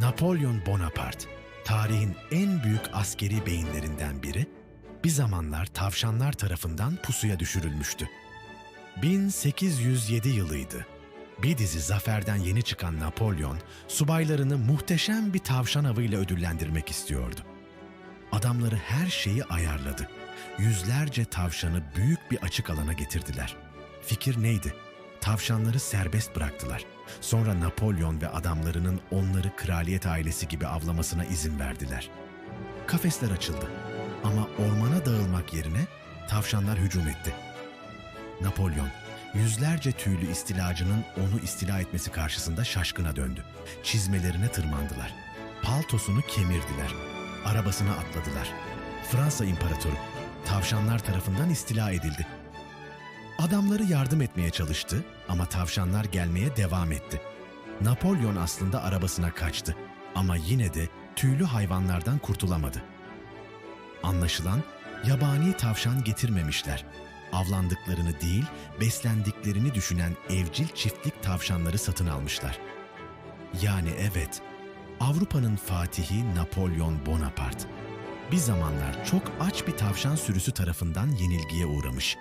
Napolyon Bonaparte, tarihin en büyük askeri beyinlerinden biri, bir zamanlar tavşanlar tarafından pusuya düşürülmüştü. 1807 yılıydı. Bir dizi zaferden yeni çıkan Napolyon, subaylarını muhteşem bir tavşan avıyla ödüllendirmek istiyordu. Adamları her şeyi ayarladı. Yüzlerce tavşanı büyük bir açık alana getirdiler. Fikir neydi? Tavşanları serbest bıraktılar. Sonra Napolyon ve adamlarının onları kraliyet ailesi gibi avlamasına izin verdiler. Kafesler açıldı. Ama ormana dağılmak yerine tavşanlar hücum etti. Napolyon, yüzlerce tüylü istilacının onu istila etmesi karşısında şaşkına döndü. Çizmelerine tırmandılar. Paltosunu kemirdiler. Arabasına atladılar. Fransa İmparatoru, tavşanlar tarafından istila edildi. Adamları yardım etmeye çalıştı ama tavşanlar gelmeye devam etti. Napolyon aslında arabasına kaçtı ama yine de tüylü hayvanlardan kurtulamadı. Anlaşılan yabani tavşan getirmemişler. Avlandıklarını değil, beslendiklerini düşünen evcil çiftlik tavşanları satın almışlar. Yani evet, Avrupa'nın fatihi Napolyon Bonaparte. Bir zamanlar çok aç bir tavşan sürüsü tarafından yenilgiye uğramış.